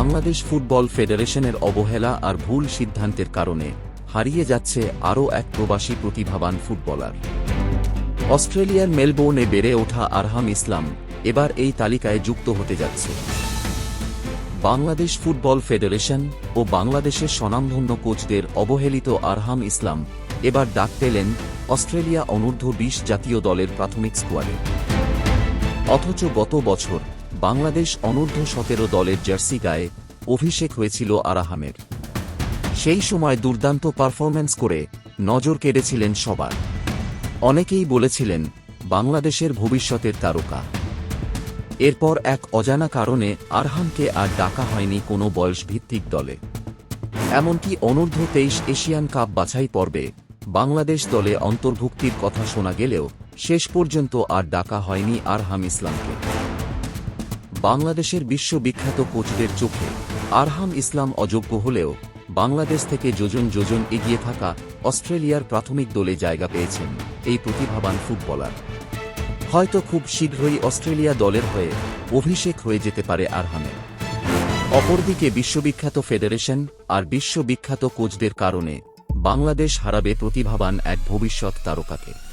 Bangladesh football ফেডারেশনের অবহেলা আর ভুল সিদ্ধান্তের কারণে হারিয়ে যাচ্ছে আরও এক প্রবাসী প্রতিভাবান ফুটবলার। অস্ট্রেলিয়ার মেলবোর্নে বেড়ে ওঠা আরহাম ইসলাম এবার এই তালিকায় যুক্ত হতে যাচ্ছে। বাংলাদেশ ফুটবল ফেডারেশন ও বাংলাদেশের স্বনামধন্য কোচদের অবহেলিত আরহাম ইসলাম এবার ডাক পেলেন অস্ট্রেলিয়া অনূর্ধ্ব বিশ জাতীয় দলের প্রাথমিক স্কোয়াডে। অথচ গত বছর বাংলাদেশ অনূর্ধ্ব সতেরো দলের জার্সি গায়ে অভিষেক হয়েছিল আরাহামের। সেই সময় দুর্দান্ত পারফরম্যান্স করে নজর কেড়েছিলেন সবার। অনেকেই বলেছিলেন, বাংলাদেশের ভবিষ্যতের তারকা। এরপর এক অজানা কারণে আরহামকে আর ডাকা হয়নি কোনো বয়সভিত্তিক দলে। এমনকি অনূর্ধ্ব তেইশ এশিয়ান কাপ বাছাই পর্বে বাংলাদেশ দলে অন্তর্ভুক্তির কথা শোনা গেলেও শেষ পর্যন্ত আর ডাকা হয়নি আরহাম ইসলামকে। বাংলাদেশের বিশ্ববিখ্যাত কোচদের চোখে আরহাম ইসলাম অযোগ্য হলেও বাংলাদেশ থেকে যোজন যোজন এগিয়ে থাকা অস্ট্রেলিয়ার প্রাথমিক দলে জায়গা পেয়েছেন এই প্রতিভাবান ফুটবলার। হয়তো খুব শীঘ্রই অস্ট্রেলিয়া দলের হয়ে অভিষেক হয়ে যেতে পারে আরহামের। অপরদিকে বিশ্ববিখ্যাত ফেডারেশন আর বিশ্ববিখ্যাত কোচদের কারণে বাংলাদেশ হারাবে প্রতিভাবান এক ভবিষ্যৎ তারকাকে।